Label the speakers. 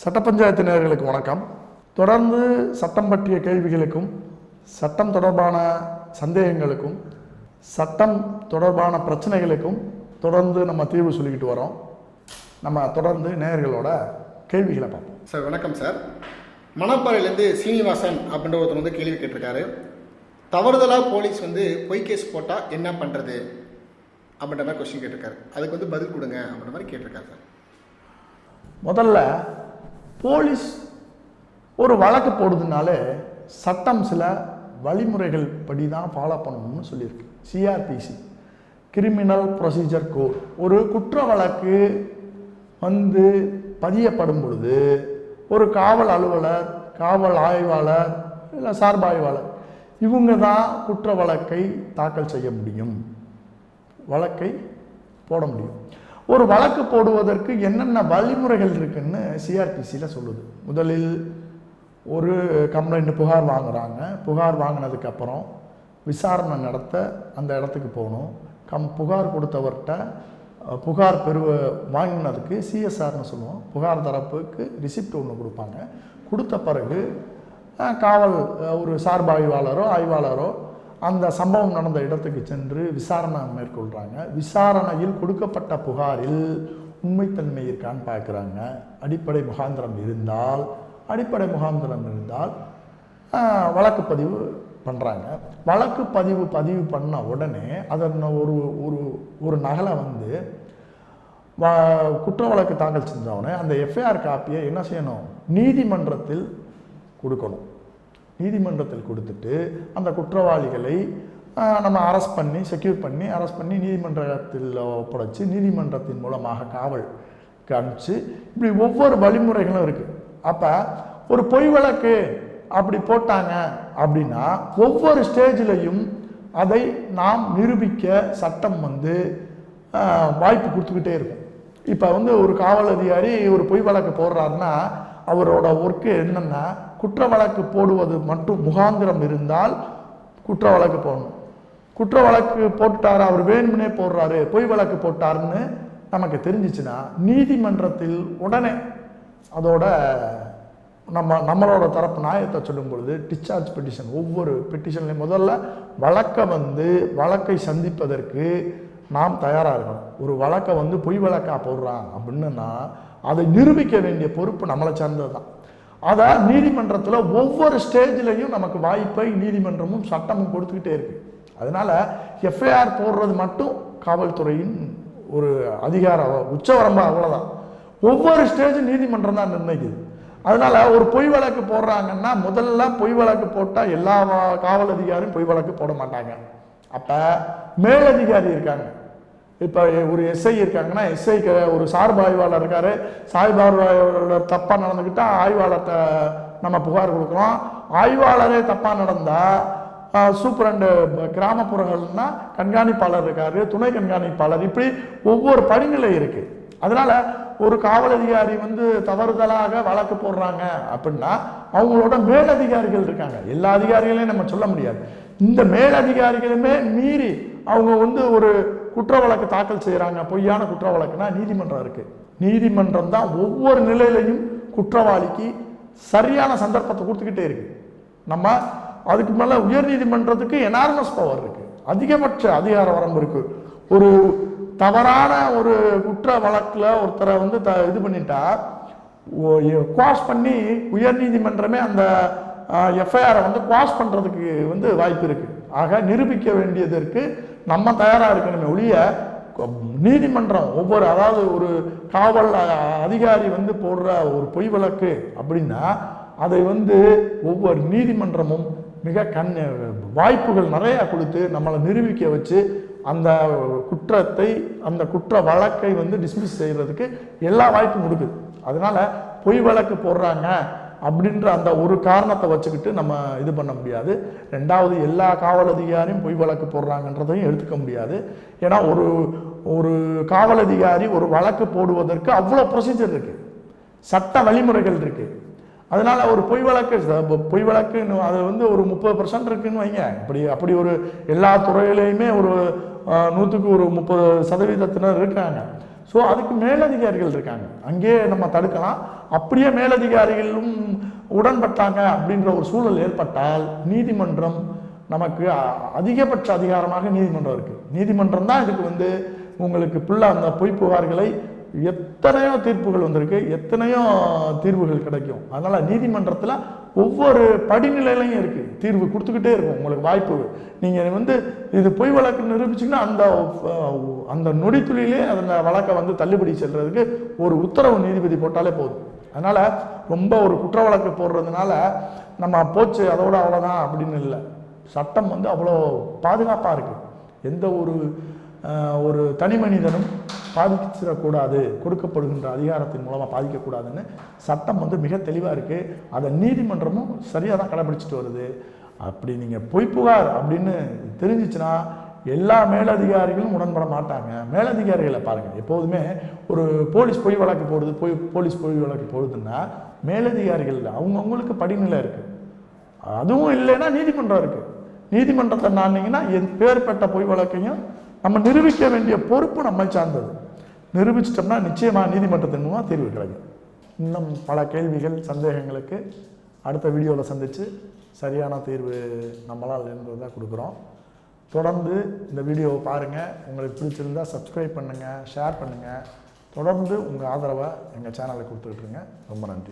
Speaker 1: சட்ட பஞ்சாயத்து நேயர்களுக்கு வணக்கம். தொடர்ந்து சட்டம் பற்றிய கேள்விகளுக்கும் சட்டம் தொடர்பான சந்தேகங்களுக்கும் சட்டம் தொடர்பான பிரச்சனைகளுக்கும் தொடர்ந்து நம்ம தீர்வு சொல்லிக்கிட்டு வரோம். நம்ம தொடர்ந்து நேயர்களோட கேள்விகளை பார்ப்போம்.
Speaker 2: சார் வணக்கம் சார். மணப்பாறையிலேருந்து சீனிவாசன் அப்படின்ற ஒருத்தர் வந்து கேள்வி கேட்டிருக்காரு. தவறுதலாக போலீஸ் வந்து பொய் கேஸ் போட்டால் என்ன பண்ணுறது அப்படின்ற மாதிரி கொஸ்டின் கேட்டிருக்காரு. அதுக்கு வந்து பதில் கொடுங்க அப்படின்ற மாதிரி கேட்டிருக்காரு சார்.
Speaker 1: முதல்ல போலீஸ் ஒரு வழக்கு போடுறதுனாலே சட்டம் சில வழிமுறைகள் படி தான் ஃபாலோ பண்ணணும்னு சொல்லியிருக்கு. சிஆர்பிசி கிரிமினல் ப்ரொசீஜர் கோட் ஒரு குற்ற வழக்கு வந்து பதியப்படும் பொழுது ஒரு காவல் அலுவலர் காவல் ஆய்வாளர் இல்லை சார்பாய்வாளர் இவங்க தான் குற்ற வழக்கை தாக்கல் செய்ய முடியும். வழக்கை போட முடியும். ஒரு வழக்கு போடுவதற்கு என்னென்ன வழிமுறைகள் இருக்குன்னு சிஆர்பிசியில் சொல்லுது. முதலில் ஒரு கம்ப்ளைண்ட் புகார் வாங்குறாங்க. புகார் வாங்கினதுக்கப்புறம் விசாரணை நடத்த அந்த இடத்துக்கு போகணும். கம் புகார் கொடுத்தவர்கிட்ட புகார் பெறுவ வாங்கினதுக்கு சிஎஸ்ஆர்னு சொல்லுவோம். புகார் தரப்புக்கு ரிசிப்ட் ஒன்று கொடுப்பாங்க. கொடுத்த பிறகு காவல் ஒரு ஒரு சார்பாய்வாளரோ ஆய்வாளரோ அந்த சம்பவம் நடந்த இடத்துக்கு சென்று விசாரணை மேற்கொள்கிறாங்க விசாரணையில் கொடுக்கப்பட்ட புகாரில் உண்மைத்தன்மை இருக்கான்னு பார்க்குறாங்க. அடிப்படை முகாந்திரம் இருந்தால் அடிப்படை முகாந்திரம் இருந்தால் வழக்கு பதிவு பண்ணுறாங்க வழக்கு பதிவு பதிவு பண்ண உடனே அதன் ஒரு ஒரு ஒரு நகலை வந்து வ- குற்ற வழக்கு தாக்கல் செஞ்சவொடனே அந்த எஃப்ஐஆர் காப்பியை என்ன செய்யணும்? நீதிமன்றத்தில் கொடுக்கணும். நீதிமன்றத்தில் கொடுத்துட்டு அந்த குற்றவாளிகளை நம்ம அரெஸ்ட் பண்ணி செக்யூர் பண்ணி அரெஸ்ட் பண்ணி நீதிமன்றத்தில் ஒப்படைச்சு நீதிமன்றத்தின் மூலமாக காவல் அனுப்பிச்சு இப்படி ஒவ்வொரு வழிமுறைகளும் இருக்குது அப்போ ஒரு பொய் வழக்கு அப்படி போட்டாங்க அப்படின்னா ஒவ்வொரு ஸ்டேஜிலையும் அதை நாம் நிரூபிக்க சட்டம் வந்து வாய்ப்பு கொடுத்துக்கிட்டே இருக்கும். இப்போ வந்து ஒரு காவல் அதிகாரி ஒரு பொய் வழக்கு போடுறாருன்னா அவரோட ஒர்க்கு என்னென்னா குற்ற வழக்கு போடுவது மட்டும் முகாந்திரம் இருந்தால் குற்ற வழக்கு போடணும். குற்ற வழக்கு போட்டுட்டாரு அவர் வேணும்னே போடுறாரு பொய் வழக்கு போட்டாருன்னு நமக்கு தெரிஞ்சிச்சுன்னா நீதிமன்றத்தில் உடனே அதோட நம்ம நம்மளோட தரப்பு நியாயத்தை சொல்லும் பொழுது டிஸ்சார்ஜ் பெட்டிஷன் ஒவ்வொரு பெட்டிஷன்லையும் முதல்ல வழக்கை வந்து வழக்கை சந்திப்பதற்கு நாம் தயாராக இருக்கணும். ஒரு வழக்கை வந்து பொய் வழக்காக போடுறான் அப்படின்னா அதை நிரூபிக்க வேண்டிய பொறுப்பு நம்மளை சார்ந்தது தான் அதை நீதிமன்றத்தில் ஒவ்வொரு ஸ்டேஜ்லையும் நமக்கு வாய்ப்பை நீதிமன்றமும் சட்டமும் கொடுத்துக்கிட்டே இருக்கு. அதனால எஃப்ஐஆர் போடுறது மட்டும் காவல்துறையின் ஒரு அதிகார உச்சவரம்பு அவ்வளோதான் ஒவ்வொரு ஸ்டேஜும் நீதிமன்றம் தான் நிர்ணயிக்குது. அதனால ஒரு பொய் வழக்கு போடுறாங்கன்னா முதல்ல பொய் வழக்கு போட்டால் எல்லா வா- காவல் அதிகாரியும் பொய் வழக்கு போட மாட்டாங்க. அப்போ மேலதிகாரி இருக்காங்க. இப்போ ஒரு எஸ்ஐ இருக்காங்கன்னா எஸ்ஐக்கு ஒரு சார்பு ஆய்வாளர் இருக்கார். சார்பு ஆய்வாளர் தப்பாக நடந்துக்கிட்டால் ஆய்வாளர்கிட்ட நம்ம புகார் கொடுக்குறோம். ஆய்வாளரே தப்பாக நடந்தால் சூப்பரண்டு கிராமப்புறங்கள்னா கண்காணிப்பாளர் இருக்கார் துணை கண்காணிப்பாளர். இப்படி ஒவ்வொரு படிநிலை இருக்குது அதனால் ஒரு காவல் அதிகாரி வந்து தவறுதலாக வழக்கு போடுறாங்க அப்படின்னா அவங்களோட மேலதிகாரிகள் இருக்காங்க. எல்லா அதிகாரிகளையும் நம்ம சொல்ல முடியாது. இந்த மேலதிகாரிகளுமே மீறி அவங்க வந்து ஒரு குற்ற வழக்கு தாக்கல் செய்கிறாங்க பொய்யான குற்ற வழக்குனா நீதிமன்றம் இருக்குது நீதிமன்றம் தான் ஒவ்வொரு நிலையிலையும் குற்றவாளிக்கு சரியான சந்தர்ப்பத்தை கொடுத்துக்கிட்டே இருக்கு. நம்ம அதுக்கு மேலே உயர் நீதிமன்றத்துக்கு எனார்மஸ் பவர் இருக்குது அதிகபட்ச அதிகார வரம்பு இருக்குது ஒரு தவறான ஒரு குற்ற வழக்கில் ஒருத்தரை வந்து த இது பண்ணிட்டா குவாஷ் பண்ணி உயர் நீதிமன்றமே அந்த எஃப்ஐஆரை வந்து குவாஷ் பண்ணுறதுக்கு வந்து வாய்ப்பு இருக்குது ஆக நிரூபிக்க வேண்டியதற்கு நம்ம தயாராக இருக்கணுமே ஒழிய நீதிமன்றம் ஒவ்வொரு அதாவது ஒரு காவல் அதிகாரி வந்து போடுற ஒரு பொய் வழக்கு அப்படின்னா அதை வந்து ஒவ்வொரு நீதிமன்றமும் மிக கண் வாய்ப்புகள் நிறையா கொடுத்து நம்மளை நிரூபிக்க வச்சு அந்த குற்றத்தை அந்த குற்ற வழக்கை வந்து டிஸ்மிஸ் செய்கிறதுக்கு எல்லா வாய்ப்பும் கொடுக்குது. அதனால் பொய் வழக்கு போடுறாங்க அப்படின்ற அந்த ஒரு காரணத்தை வச்சுக்கிட்டு நம்ம இது பண்ண முடியாது. ரெண்டாவது எல்லா காவல் அதிகாரியும் பொய் வழக்கு போடுறாங்கன்றதையும் எடுத்துக்க முடியாது. ஏன்னா ஒரு ஒரு காவல் அதிகாரி ஒரு வழக்கு போடுவதற்கு அவ்வளோ ப்ரொசீஜர் இருக்குது சட்ட வழிமுறைகள் இருக்குது அதனால் ஒரு பொய் வழக்கு பொய் வழக்குன்னு அது வந்து ஒரு முப்பது பர்சன்ட் இருக்குன்னு வைங்க. இப்படி அப்படி ஒரு எல்லா துறையிலையுமே ஒரு நூற்றுக்கு ஒரு முப்பது சதவீதத்தினர் இருக்காங்க. ஸோ அதுக்கு மேலதிகாரிகள் இருக்காங்க. அங்கேயே நம்ம தடுக்கலாம். அப்படியே மேலதிகாரிகளும் உடன்பட்டாங்க அப்படின்ற ஒரு சூழல் ஏற்பட்டால் நீதிமன்றம் நமக்கு அதிகபட்ச அதிகாரமாக நீதிமன்றம் இருக்குது நீதிமன்றம் தான் இதுக்கு வந்து உங்களுக்கு பிள்ளை அந்த பொய் புகார்களை எத்தனையோ தீர்ப்புகள் வந்திருக்கு. எத்தனையோ தீர்வுகள் கிடைக்கும். அதனால் நீதிமன்றத்தில் ஒவ்வொரு படிநிலையிலையும் இருக்குது தீர்வு கொடுத்துக்கிட்டே இருக்கும். உங்களுக்கு வாய்ப்பு. நீங்கள் வந்து இது பொய் வழக்கு நிரூபிச்சிங்கன்னா அந்த அந்த நொடித்துளியிலே அந்த வழக்கை வந்து தள்ளுபடி செல்றதுக்கு ஒரு உத்தரவு நீதிபதி போட்டாலே போதும். அதனால் ரொம்ப ஒரு குற்ற வழக்கு போடுறதுனால நம்ம போச்சு அதோட அவ்வளோதான் அப்படின்னு இல்லை. சட்டம் வந்து அவ்வளோ பாதுகாப்பாக இருக்குது எந்த ஒரு ஒரு தனி மனிதனும் பாதிச்சிடக்கூடாது கொடுக்கப்படுகின்ற அதிகாரத்தின் மூலமாக பாதிக்கக்கூடாதுன்னு சட்டம் வந்து மிக தெளிவாக இருக்குது அதை நீதிமன்றமும் சரியாக தான் கடைபிடிச்சிட்டு வருது. அப்படி நீங்கள் பொய் புகார் அப்படின்னு தெரிஞ்சிச்சுன்னா எல்லா மேலதிகாரிகளும் உடன்பட மாட்டாங்க. மேலதிகாரிகளை பாருங்கள் எப்போதுமே ஒரு போலீஸ் பொய் வழக்கு போடுது போய் போலீஸ் பொய் வழக்கு போடுதுன்னா மேலதிகாரிகள் அவங்கவுங்களுக்கு படிநிலை இருக்குது அதுவும் இல்லைன்னா நீதிமன்றம் இருக்குது நீதிமன்றத்தை நானீங்கன்னா என் பேர்பட்ட பொய் வழக்கையும் நம்ம நிரூபிக்க வேண்டிய பொறுப்பு நம்மை சார்ந்தது. நிரூபிச்சிட்டோம்னா நிச்சயமாக நீதிமன்றத்தின் மூலமாக தீர்வு கிடைக்கும். இன்னும் பல கேள்விகள் சந்தேகங்களுக்கு அடுத்த வீடியோவில் சந்தித்து சரியான தீர்வு நம்மளால் இருந்ததாக கொடுக்குறோம். தொடர்ந்து இந்த வீடியோவை பாருங்கள் உங்களுக்கு பிடிச்சிருந்தா சப்ஸ்கிரைப் பண்ணுங்கள் ஷேர் பண்ணுங்கள் தொடர்ந்து உங்கள் ஆதரவை எங்கள் சேனலில் கொடுத்துட்ருங்க ரொம்ப நன்றி.